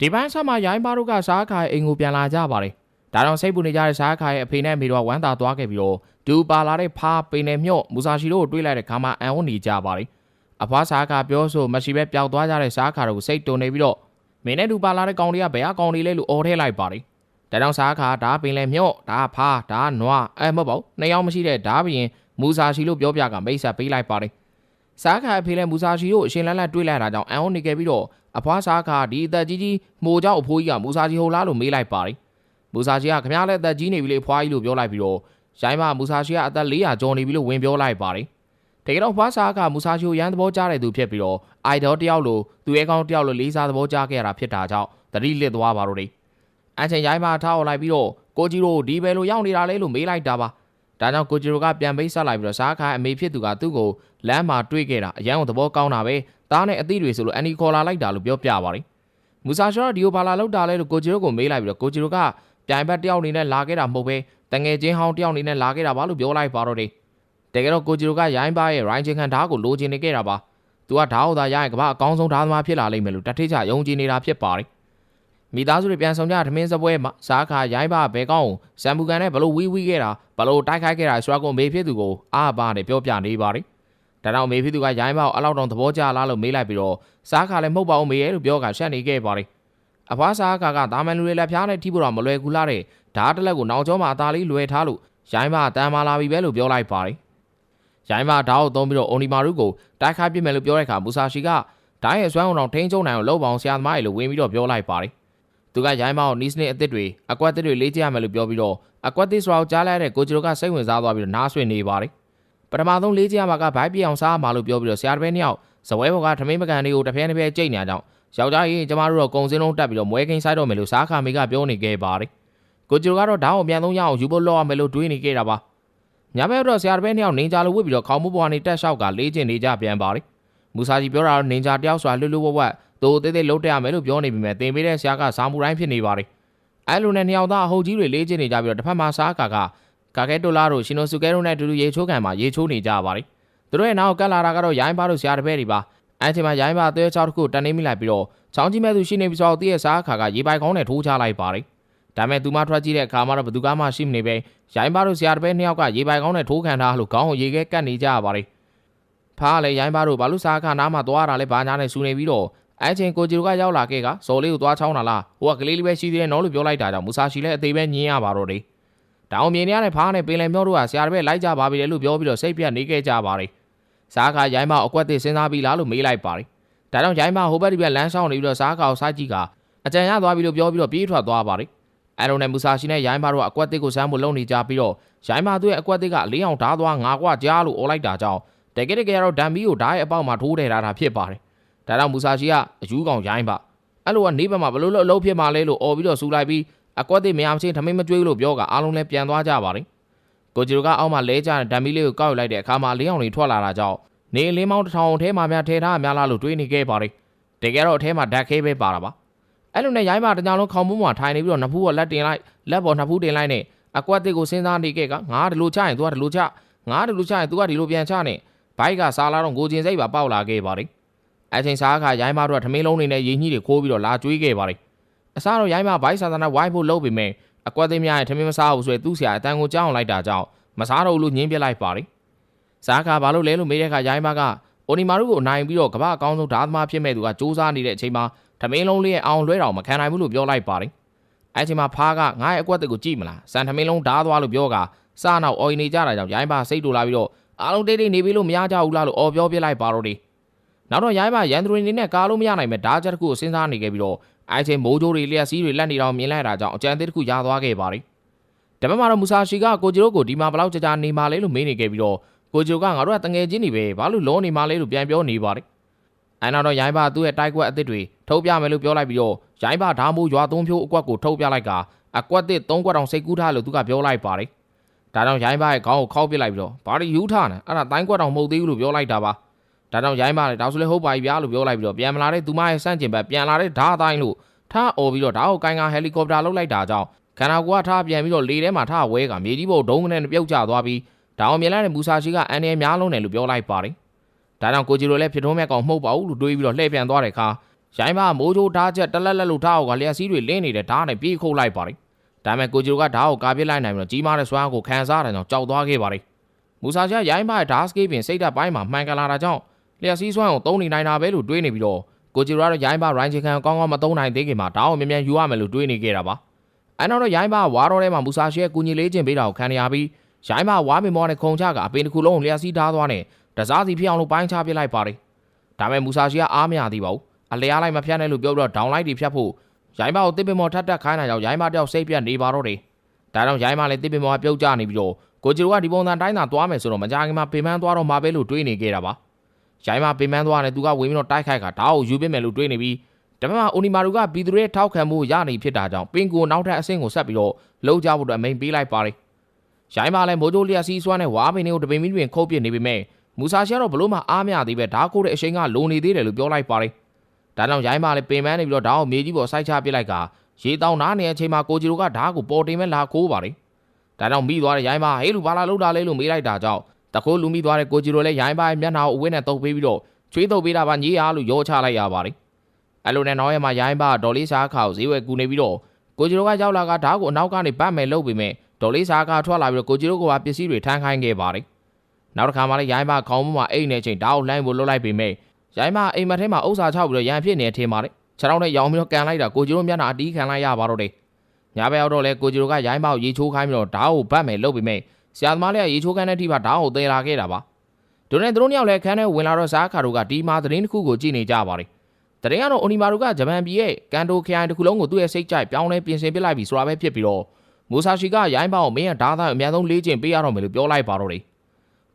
ဒီပိုင်းဆက်မှာရိုင်းပါတို့ကစားခါရဲ့အိမ်ကိုပြန်လာကြပါတယ်ဒါကြောင့်စိတ်ပူနေကြတဲ့စားခါရဲ့အဖေနဲ့အမေတို့ကဝမ်းသာသွားခဲ့ပြီးတော့ဒူပါလာတဲ့ဖားပိန်နဲ့မြော့မူဆာရှီတို့ကိုတွေးလိုက်တဲ့ခါမှာအန်ဝနေကြပါတယ်အဖွားစားခါပြောဆိုမရှိပဲပျောက်သွားကြတဲ့စားခါတို့ကိုစိတ်တုန်နေပြီးတော့မင်းနဲ့ဒူပါလာတဲ့ကောင်တွေကဘယ်အကောင်တွေလဲလို့အော်ထဲလိုက်ပါတယ်ဒါကြောင့်စားခါဒါပင်လည်းမြော့ဒါဖားဒါနွားအဲမဟုတ်ပါဘူးနှစ်ယောက်မရှိတဲ့ဒါဘရင်မူဆာရှီလို့ပြောပြကမိတ်ဆက်ပေးလိုက်ပါတယ် ဇာခါအဖေလည်းမူဆာရှိကိုအရှင်လန်းလန်းတွေးလိုက်တာကြောင့်အံ့ဩနေခဲ့ပြီးတော့အဖွားဇာခါဒီအသက်ကြီးကြီးမှုကြောင့်အဖိုးကြီးကမူဆာရှိဟုတ်လားလို့မေးလိုက်ပါတယ်။မူဆာရှိကခမရလည်းအသက်ကြီးနေပြီလေဖွားကြီးလို့ပြောလိုက်ပြီးတော့ရိုင်းမမူဆာရှိကအသက်400ကျော်နေပြီလို့ဝင်ပြောလိုက်ပါတယ်။တကယ်တော့ဖွားဇာခါမူဆာရှိကိုရန်သဘောကြားတဲ့သူဖြစ်ပြီးတော့ idol တယောက်လိုသူရဲကောင်းတယောက်လိုလေးစားသဘောကြားခဲ့ရတာဖြစ်တာကြောင့်သတိလစ်သွားပါတော့တယ်။အချိန်ရိုင်းမထားအောင်လိုက်ပြီးတော့ကိုကြီးတို့ဒီဘယ်လိုရောက်နေတာလဲလို့မေးလိုက်တာပါ။ ဒါကြောင့်ကိုဂျီရိုကပြန်ပေးဆက်လိုက်ပြီးတော့စားခါအမေဖြစ်သူကသူ့ကိုလမ်းမှာတွေ့ခဲ့တာအရန်ကိုသဘောကောင်းတာပဲတားနဲ့အသီးတွေဆိုလို့အန်နီခေါ်လာလိုက်တာလို့ပြောပြပါတယ်မူဆာရှောဒီယိုဘာလာလောက်တာလဲလို့ကိုဂျီရိုကိုမေးလိုက်ပြီးတော့ကိုဂျီရိုကပြိုင်ဘက်တယောက်အနေနဲ့လာခဲ့တာမဟုတ်ပဲတငယ်ချင်းဟောင်းတယောက်အနေနဲ့လာခဲ့တာပါလို့ပြောလိုက်ပါတော့တယ်တကယ်တော့ကိုဂျီရိုကရိုင်းပါရဲ့ရိုင်းချင်းခန်ဓာတ်ကိုလိုချင်နေခဲ့တာပါသူကဓာတ်ဟောသာရရင်ကမ္ဘာအကောင်းဆုံးဓာတ်သမားဖြစ်လာလိမ့်မယ်လို့တထိချယုံကြည်နေတာဖြစ်ပါတယ် မိသားစုတွေပြန်ဆောင်ကြထမင်းစပွဲမှာစားခါရိုင်းပါဘဲကောင်းဇမ်ဘူကန်နဲ့ဘလို့ဝီးဝီးခဲ့တာဘလို့တိုက်ခိုက်ခဲ့တာဆိုတော့ကိုမေဖြစ်သူကိုအားပါနဲ့ပြောပြနေပါတယ်ဒါတော့မေဖြစ်သူကရိုင်းပါကိုအလောက်တောင်သဘောကျလားလို့မေးလိုက်ပြီးတော့စားခါလည်းမဟုတ်ပါဘူးမေရဲ့လို့ပြောကရှက်နေခဲ့ပါတယ်အဖွားစားခါကတာမန်လူတွေလက်ဖျားနဲ့ထိဖို့တော့မလွယ်ကူလားတဲ့ဓာတ်တစ်လက်ကိုနောက်ကျောမှာအသားလေးလွယ်ထားလို့ရိုင်းပါတန်မာလာပြီပဲလို့ပြောလိုက်ပါတယ်ရိုင်းပါဓာတ်ကိုသုံးပြီးတော့အိုနီမာရုကိုတိုက်ခိုက်ပြစ်မယ်လို့ပြောတဲ့အခါမူဆာရှီကဓာတ်ရဲ့စွမ်းအောင်တော့ထိန်းချုပ်နိုင်အောင်လှုပ်ပေါင်းဆရာသမားတွေလို့ဝင်ပြီးတော့ပြောလိုက်ပါတယ် သူကရိုင်းမောင်းနီးစနစ်အစ်စ်တွေအကွက်သစ်တွေလေးကြည့်ရမယ်လို့ပြောပြီးတော့အကွက်သစ်ဆိုတာကိုကြားလိုက်တဲ့ကိုဂျီရိုကစိတ်ဝင်စားသွားပြီးတော့နားဆွေနေပါတယ်ပထမဆုံးလေးကြည့်ရမှာကဘိုက်ပြအောင်စားရမှာလို့ပြောပြီးတော့ဆရာတပည့်နှစ်ယောက်ဇပွဲဘော်ကထမင်းပကံတွေကိုတစ်ဖက်တစ်ဖက်ကြိတ်နေကြအောင်ယောက်ျားကြီးကျမတို့တော့ကုံစင်းလုံးတက်ပြီးတော့မွဲကိန်းဆိုင်တော့မယ်လို့စားခါမေကပြောနေခဲ့ပါတယ်ကိုဂျီရိုကတော့ဓာတ်အောင်ပြန်သုံးရအောင်ယူဖို့လောက်ရမယ်လို့တွေးနေခဲ့တာပါညဘက်တော့ဆရာတပည့်နှစ်ယောက်နင်ဂျာလိုဝစ်ပြီးတော့ခေါင်းမပေါ်ကနေတက်လျှောက်ကလေးကျင်နေကြပြန်ပါတယ် မူဆာကြီးပြောတာတော့နင်ဂျာတယောက်ဆိုတာလွတ်လွတ်ဝတ်ဝတ်သို့သေးသေးလုံးတက်ရမယ်လို့ပြောနေပြီမဲ့တင်ပေးတဲ့ဆရာကဇာမူတိုင်းဖြစ်နေပါတယ်အဲလိုနဲ့နှစ်ယောက်သားအဟုတ်ကြီးတွေလေးကျင်းနေကြပြီးတော့တစ်ဖက်မှာစားကာကကာကဲတိုလာတို့ရှင်နိုဆူကဲတို့နဲ့အတူတူရေချိုးကန်မှာရေချိုးနေကြပါလိသူတို့ရဲ့နောက်ကတ်လာတာကတော့ရိုင်းပါတို့ဆရာတပည့်တွေပါအဲချိန်မှာရိုင်းပါအသွဲချောက်တစ်ခုတန်နေမိလိုက်ပြီးတော့ချောင်းကြီးမဲ့သူရှိနေပြီဆိုတော့တည့်ရဲ့စားခါကရေပိုက်ကောင်းနဲ့ထိုးချလိုက်ပါလိဒါမဲ့သူမထွက်ကြည့်တဲ့အခါမှာတော့ဘသူကမှရှိမနေပဲရိုင်းပါတို့ဆရာတပည့်နှစ်ယောက်ကရေပိုက်ကောင်းနဲ့ထိုးခံထားလို့ခေါင်းကိုရေခဲကတ်နေကြပါလိ ဖားလည်းရိုင်းပါတို့ဘာလို့စားခါနားမှာသွားတာလဲဘာညာနဲ့စူနေပြီးတော့အဲချိန်ကိုဂျီရိုကရောက်လာခဲ့ကဇော်လေးကိုသွားချောင်းလာလားဟိုကကလေးလေးပဲရှိသေးတယ်နော်လို့ပြောလိုက်တာကြောင့်မူဆာရှီလည်းအသေးပဲညင်းရပါတော့တယ်တောင်မြင်နေရတဲ့ဖားနဲ့ပင်လယ်မျောတို့ကဆရာတပည့်လိုက်ကြပါပြီလေလို့ပြောပြီးတော့စိတ်ပြတ်နေခဲ့ကြပါတယ်စားခါရိုင်းမအကွက်သစ်စဉ်းစားပြီးလားလို့မေးလိုက်ပါတယ်ဒါကြောင့်ရိုင်းမဟိုဘက်ဒီဘက်လမ်းဆောင်နေပြီးတော့စားခါကိုစားကြည့်ကအကြံရသွားပြီလို့ပြောပြီးတော့ပြေးထွက်သွားပါတယ်အဲလိုနဲ့မူဆာရှီနဲ့ရိုင်းမတို့ကအကွက်သစ်ကိုစမ်းဖို့လုပ်နေကြပြီးတော့ရိုင်းမသူ့ရဲ့အကွက်သစ်ကအလေးအောင်ဓားသွားငါကွာကြားလို့អော်လိုက်တာကြောင့် တကယ်တကယ်တော့ဒမ်မီကိုဓားရဲ့အပေါက်မှာထိုးထည့်ထားတာဖြစ်ပါတယ် ဒါကြောင့်မူဆာရှီကအယူကောင်ရိုင်းပါအဲ့လိုကနေဘက်မှာဘလို့လို့အလုပ်ဖြစ်မှာလဲလို့អော်ပြီးတော့စူလိုက်ပြီးအကွက်သိမရမချင်းထမင်းမကျွေးလို့ပြောကအားလုံးလည်းပြန်သွားကြပါတယ်ကိုဂျီရိုကအောက်မှာလဲကျတဲ့ဓာမီလေးကိုကောက်ယူလိုက်တဲ့အခါမှာလင်းအောင်တွေထွက်လာတာကြောင့်နေအလင်းမောင်းတစ်ထောင်ထဲမှာများထဲထားများလားလို့တွေးနေခဲ့ပါတယ်တကယ်တော့အထဲမှာဓာတ်ခဲပဲပါတာပါအဲ့လိုနဲ့ရိုင်းပါတညာလုံးခေါင်းမုံမှာထိုင်နေပြီးတော့နှစ်ဖူးပေါ်လက်တင်လိုက်လက်ပေါ်နှစ်ဖူးတင်လိုက်နဲ့အကွက်သိကိုစဉ်းစားနေခဲ့ကငါဒီလိုချရင် तू ကဒီလိုချငါဒီလိုချရင် तू ကဒီလိုပြန်ချနေ ဘိုက်ကစားလာတော့ကိုကျင်စိတ်ပါပေါက်လာခဲ့ပါတယ်အချိန်စားအခါရိုင်းမတို့ကထမင်းလုံးတွေနဲ့ရင်းကြီးတွေခိုးပြီးတော့လာကျွေးခဲ့ပါလေအစားတော့ရိုင်းမဘိုက်ဆန်ဆန်နဲ့ဝိုင်းဖို့လုပ်ပေမဲ့အကွက်သိမ်းများရဲ့ထမင်းမစားဘူးဆိုရင်သူ့ဆရာအတန်ကိုကြောက်အောင်လိုက်တာကြောင့်မစားတော့ဘူးလို့ညင်းပြလိုက်ပါလေစားအခါဘာလို့လဲလို့မေးတဲ့အခါရိုင်းမကအိုနီမာရုကိုအနိုင်ပြီးတော့ကမ္ဘာအကောင်းဆုံးဓာတ်သမားဖြစ်မဲ့သူကစူးစမ်းနေတဲ့အချိန်မှာထမင်းလုံးလေးရဲ့အောင်လွဲတော်မခံနိုင်ဘူးလို့ပြောလိုက်ပါလေအဲအချိန်မှာဖားကငါ့ရဲ့အကွက်တစ်ကိုကြည့်မလားစံထမင်းလုံးဓာတ်သွားလို့ပြောကစားနောက်အော်ရင်နေကြတာကြောင့်ရိုင်းပါစိတ်တူလာပြီးတော့ အားလုံးတိတ်တိတ်နေပြီလို့မရကြဘူးလားလို့အော်ပြောပြလိုက်ပါတော့တယ်နောက်တော့ရိုင်းမရန်သူတွေနေနဲ့ကားလို့မရနိုင်မဲ့ဓာတ်ချက်တစ်ခုကိုစဉ်းစားနေခဲ့ပြီးတော့အဲချိန်မိုးကြိုးတွေလျက်စီးတွေလက်နေတော့မြင်လိုက်တာကြောင့်အကြံသေးတစ်ခုရသွားခဲ့ပါတယ်။ဒါပေမဲ့တော့မူဆာရှီကကိုဂျီရိုကိုဒီမှာဘလောက်ကြာကြာနေမှလဲလို့မေးနေခဲ့ပြီးတော့ကိုဂျီရိုကငါတို့ကတငယ်ချင်းနေပဲဘာလို့လောနေမှလဲလို့ပြန်ပြောနေပါတယ်။အဲနောက်တော့ရိုင်းမသူ့ရဲ့တိုက်ကွက်အစ်စ်တွေထုတ်ပြမယ်လို့ပြောလိုက်ပြီးတော့ရိုင်းမဓာမိုးရွာသုံးဖြိုးအကွက်ကိုထုတ်ပြလိုက်ကအကွက်တစ်သုံးကွက်တောင်စိတ်ကူးထားလို့သူကပြောလိုက်ပါတယ်။ ဒါကြောင့်ရိုင်းမရဲ့ခေါင်းကိုခောက်ပစ်လိုက်ပြီးတော့ဘာလို့ယူထားနေအဲ့ဒါတိုင်းကွက်တောင်မဟုတ်သေးဘူးလို့ပြောလိုက်တာပါ။ဒါကြောင့်ရိုင်းပါလေဒါဆိုလေဟုတ်ပါပြီဗျာလို့ပြောလိုက်ပြီးတော့ပြန်မလာတဲ့သူမရဲ့စန့်ကျင်ဘက်ပြန်လာတဲ့ဓာအတိုင်းလို့ထားអော်ပြီးတော့ဓာကိုကိုင်းကဟယ်လီကော်ပတာလောက်လိုက်တာကြောင့်ခန္ဓာကိုယ်ကထားပြန်ပြီးတော့လေထဲမှာထားဝဲကမြေကြီးပေါ်ဒုံးကနေပြုတ်ကျသွားပြီးဒါအောင်မြင်လိုက်တဲ့မူဆာရှိကအန်ရများလုံးတယ်လို့ပြောလိုက်ပါတယ်ဒါကြောင့်ကိုဂျီရိုလည်းဖြစ်ထုံးမဲ့ကောင်မှုတ်ပါဘူးလို့တွေးပြီးတော့လှည့်ပြန်သွားတဲ့အခါရိုင်းမမိုးချိုးဓာတ်ချက်တလက်လက်လို့ထားအောင်ကလျက်စီးတွေလင်းနေတဲ့ဓာတ်နဲ့ပြေးခုတ်လိုက်ပါတယ် ဒါပေမဲ့ကိုဂျီရိုကဓာတ်ကိုကာပစ်လိုက်နိုင်ပြီးတော့ကြီးမားတဲ့စွမ်းအားကိုခံစားရတဲ့ကြောင့်ကြောက်သွားခဲ့ပါတယ်မူဆာရှာရိုင်းမရဲ့ဓာတ်စကေးပင်စိတ်ဓာတ်ပိုင်းမှာမှန်ကန်လာတာကြောင့်လျက်စီးစွမ်းကိုသုံးနေနိုင်တာပဲလို့တွေးနေပြီးတော့ကိုဂျီရိုကတော့ရိုင်းမရိုင်းချီခံကောင်းကောင်းမသုံးနိုင်သေးခင်မှာဓာတ်ကိုမြန်မြန်ယူရမယ်လို့တွေးနေခဲ့တာပါအဲနောက်တော့ရိုင်းမဝါတော့ထဲမှာမူဆာရှရဲ့ကူညီလေးချင်းပေးတာကိုခံရပြီးရိုင်းမဝါမင်မောနဲ့ခုံချကအပင်တစ်ခုလုံးကိုလျက်စီးဓာတ်သွားနဲ့တစားစီဖြစ်အောင်လို့ပိုင်းချပစ်လိုက်ပါတယ်ဒါပေမဲ့မူဆာရှကအားမရသေးပါဘူးအလျားလိုက်မဖြတ်နဲ့လို့ပြောပြီးတော့ဒေါင်လိုက်တွေဖြတ်ဖို့ ရိုင်းမကိုတစ်ပင်မော်ထပ်တက်ခိုင်းတာကြောင့်ရိုင်းမတယောက်စိတ်ပြတ်နေပါတော့တယ်ဒါကြောင့်ရိုင်းမလည်းတစ်ပင်မော်ကပြုတ်ကျနေပြီးတော့ကိုဂျီရိုကဒီပုံစံတိုင်းသာသွားမယ်ဆိုတော့မကြခင်မှာပင်ပန်းသွားတော့မှာပဲလို့တွေးနေခဲ့တာပါရိုင်းမပင်ပန်းသွားတယ်သူကဝင်ပြီးတော့တိုက်ခိုက်ကဓာတ်ကိုယူပစ်မယ်လို့တွေးနေပြီးဒါပေမဲ့အိုနီမာရူကပြည်သူတွေထောက်ခံမှုရနေဖြစ်တာကြောင့်ပင်ကိုနောက်ထပ်အဆင့်ကိုဆက်ပြီးတော့လှုပ်ကြဖို့အတွက်အမိန်ပေးလိုက်ပါတယ်ရိုင်းမလည်းမိုးကြိုးလျက်စီးစွမ်းနဲ့ဝါပင်တွေကိုတပင်မီတွင်ခုတ်ပစ်နေပေမဲ့မူဆာရှကတော့ဘလို့မှအားမရသေးပဲဓာတ်ကိုတဲ့အချိန်ကလုံနေသေးတယ်လို့ပြောလိုက်ပါတယ် ဒါကြောင့်ရိုင်းမလည်းပင်ပန်းနေပြီးတော့ဓာတ်ကိုမြေကြီးပေါ်စိုက်ချပစ်လိုက်ကရေတောင်းနားနေတဲ့အချိန်မှာကိုဂျီရိုကဓာတ်ကိုပေါ်တင်မဲ့လာခိုးပါတယ်ဒါကြောင့်မိသွားတဲ့ရိုင်းမဟေးလူဘာလာလောက်တာလဲလို့မေးလိုက်တာကြောင့်တခိုးလူမိသွားတဲ့ကိုဂျီရိုလည်းရိုင်းမရဲ့မျက်နှာကိုအဝင်းနဲ့တုပ်ပေးပြီးတော့ချွေးတုပ်ပေးတာပါညီအားလို့ရောချလိုက်ရပါတယ်အဲ့လိုနဲ့နောက်ရက်မှာရိုင်းမဒေါ်လေးစားခါကိုဈေးဝယ်ကူနေပြီးတော့ကိုဂျီရိုကရောက်လာကဓာတ်ကိုအနောက်ကနေပတ်မယ်လို့ပြီးမဲ့ဒေါ်လေးစားခါထွက်လာပြီးတော့ကိုဂျီရိုကပါပစ္စည်းတွေထမ်းခိုင်းခဲ့ပါတယ်နောက်တစ်ခါမှလည်းရိုင်းမခေါင်းမမှာအိတ်နေချိန်ဓာတ်ကိုလှမ်းဖို့လွတ်လိုက်ပေမဲ့ ရိုင်းမအိမ်မထဲမှာဥစ္စာချပြီးတော့ရန်ဖြစ်နေထင်ပါတယ်ခြေထောက်နဲ့ရောင်ပြီးတော့ကန်လိုက်တာကိုဂျီရိုမျက်နှာအတီးခံလိုက်ရပါတော့တယ်ညဘက်ရောက်တော့လဲကိုဂျီရိုကရိုင်းမကိုရေချိုးခိုင်းပြီးတော့ဓာတ်ကိုပတ်မယ်လို့ပြီးမဲ့ဆရာသမားလေးကရေချိုးခိုင်းတဲ့အထိပါဓာတ်ကိုသေးလာခဲ့တာပါဒိုနဲ့သူတို့ညောက်လဲခန်းထဲဝင်လာတော့စားခါတို့ကဒီမာသတင်းတစ်ခုကိုကြည့်နေကြပါတယ်တရင်ကတော့အိုနီမာတို့ကဂျပန်ပြည်ရဲ့ကန်တိုခရိုင်တစ်ခုလုံးကိုသူ့ရဲ့စိတ်ကြိုက်ပြောင်းလဲပြင်ဆင်ပစ်လိုက်ပြီဆိုတာပဲဖြစ်ပြီးတော့မူဆာရှီကရိုင်းပေါင်မင်းရဲ့ဓာတ်သားအများဆုံးလေးကျင်ပေးရတော့မယ်လို့ပြောလိုက်ပါတော့တယ်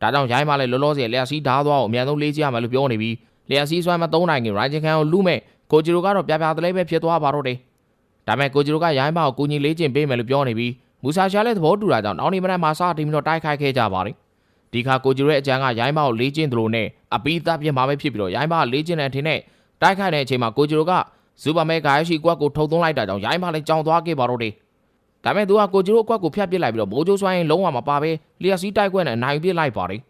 ဒါကြောင့်ရိုင်းမလည်းလောလောဆယ်လျှက်စီးဓာတ်သွားကိုအများဆုံးလေးကျင်ရမယ်လို့ပြောနေပြီး လျှက်စီးစွမ်းမသုံးနိုင်ခင်ရိုင်းချင်ခန်ကိုလူမဲ့ကိုဂျီရိုကတော့ပြပြတလဲပဲဖြစ်သွားပါတော့တယ်ဒါပေမဲ့ကိုဂျီရိုကရိုင်းပေါင်ကိုကူညီလေးကျင်ပေးမယ်လို့ပြောနေပြီးမူဆာရှာလည်းသဘောတူတာကြောင့်နောက်နေ့မနက်မှာစတင်ပြီးတော့တိုက်ခိုက်ခဲ့ကြပါတယ်ဒီခါကိုဂျီရိုရဲ့အကြံကရိုင်းပေါင်လေးကျင်သလိုနဲ့အပီးသားပြင်းမှာပဲဖြစ်ပြီးတော့ရိုင်းပေါင်လေးကျင်တဲ့အထင်နဲ့တိုက်ခိုက်တဲ့အချိန်မှာကိုဂျီရိုကဇူပါမဲဂိုင်းရှိကွက်ကိုထုတ်သွင်းလိုက်တာကြောင့်ရိုင်းပေါင်လည်းကြောင်သွားခဲ့ပါတော့တယ်ဒါပေမဲ့သူကကိုဂျီရိုအကွက်ကိုဖျက်ပစ်လိုက်ပြီးတော့မိုးချိုးစွိုင်းလုံးဝမပါပဲလျှက်စီးတိုက်ခွက်နဲ့နိုင်ပစ်လိုက်ပါတယ်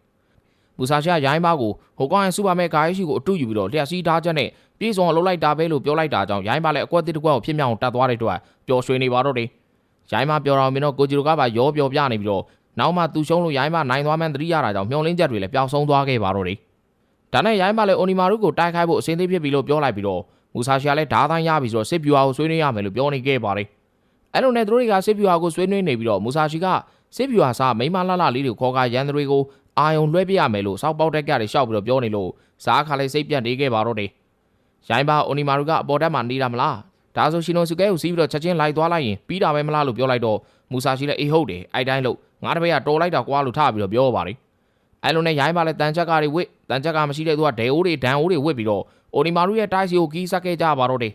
မူဆာရှာရိုင်းပေါင်ကိုဟိုကောင်ရဲ့စူပါမဲဂိုင်းရှိကိုအတူယူပြီးတော့လျှက်စီးဓာတ်ချက်နဲ့ပြေးစုံလှုပ်လိုက်တာပဲလို့ပြောလိုက်တာကြောင့်ရိုင်းပေါင်လည်းအကွက်တစ်တစ်ကွက်ကိုဖြစ်မြောက်တက်သွားတဲ့အတွက်ပျော်ရွှင်နေပါတော့တယ်ရိုင်းမပြောတော်မင်းတော့ကိုဂျီရိုကပါရောပျော်ပြနေပြီးတော့နောက်မှသူရှုံးလို့ရိုင်းမနိုင်သွားမှန်းသတိရတာကြောင့်မျောလင်းချက်တွေလည်းပျောက်ဆုံးသွားခဲ့ပါတော့တယ်ဒါနဲ့ရိုင်းမလည်းအိုနီမာရုကိုတိုက်ခိုက်ဖို့အစင်းသေးဖြစ်ပြီလို့ပြောလိုက်ပြီးတော့မူဆာရှီကလည်းဓားတိုင်းရပြီဆိုတော့စစ်ပြူဟာကိုဆွေးနွေးရမယ်လို့ပြောနေခဲ့ပါတယ်အဲ့လိုနဲ့သူတို့တွေကစစ်ပြူဟာကိုဆွေးနွေးနေပြီးတော့မူဆာရှီကစစ်ပြူဟာစားမိမလှလှလေးတွေကိုခေါ်ကရန်တွေကို အာယုံလွှဲပြရမယ်လို့စောက်ပေါက်တက်ကတွေရှောက်ပြီးတော့ပြောနေလို့စားခါလေးစိတ်ပြတ်နေခဲ့ပါတော့တယ်ရိုင်းပါအိုနီမာရုကအပေါ်တက်မှာနေတာမလားဒါဆိုရှင်နိုစုကဲကိုစီးပြီးတော့ချက်ချင်းလိုက်သွားလိုက်ရင်ပြီးတာပဲမလားလို့ပြောလိုက်တော့မူဆာရှိလည်းအေးဟုတ်တယ်အဲ့တိုင်းလို့ငါတပည့်ကတော်လိုက်တာကွာလို့ထားပြီးတော့ပြောပါတယ်အဲ့လိုနဲ့ရိုင်းပါလဲတန်ချက်ကတွေဝစ်တန်ချက်ကမရှိတဲ့သူကဒဲအိုးတွေဒန်အိုးတွေဝစ်ပြီးတော့အိုနီမာရုရဲ့တိုက်စီကိုကီးဆက်ခဲ့ကြပါတော့တယ်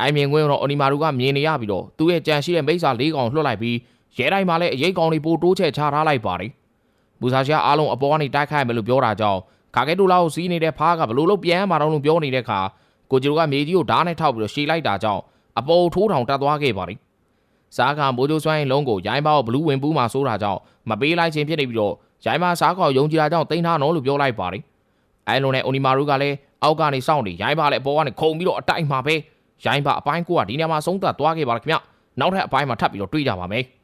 အိုင်မြင်ကွင်းတော့အိုနီမာရုကမြင်နေရပြီးတော့သူ့ရဲ့ကြံရှိတဲ့မိစ္ဆာလေးကောင်လွှတ်လိုက်ပြီးရဲတိုင်းမှာလည်းအရေးကောင်တွေပိုတိုးချက်ချထားလိုက်ပါတ ယ်မူဆာရှိကအားလုံးအပေါ်ကနေတိုက်ခိုက်မယ်လို့ပြောတာကြောင့်ခါကဲတူလာကိုစီးနေတဲ့ဖားကဘလို့လို့ပြန်မှာတော့လို့ပြောနေတဲ့ခါကိုဂျီရိုကမြေကြီးကိုဓာတ်နဲ့ထောက်ပြီးတော့ရှေ့လိုက်တာကြောင့်အပေါ်ထိုးထောင်တက်သွားခဲ့ပါတယ်။စားခါမိုးချိုးစွမ်းရင်လုံးကိုရိုင်းပါကိုဘလူးဝင်ပူးမှာစိုးတာကြောင့်မပေးလိုက်ခြင်းဖြစ်နေပြီးတော့ရိုင်းပါစားခေါယုံကြည်တာကြောင့်တင်ထားတော့လို့ပြောလိုက်ပါတယ်။အဲလိုနဲ့အိုနီမာရူကလည်းအောက်ကနေစောင့်နေရိုင်းပါလည်းအပေါ်ကနေခုံပြီးတော့အတိုင်မှာပဲရိုင်းပါအပိုင်းကိုကဒီနေရာမှာဆုံးသက်သွားခဲ့ပါလားခင်ဗျ။နောက်ထပ်အပိုင်းမှာထပ်ပြီးတော့တွေးကြပါမယ်။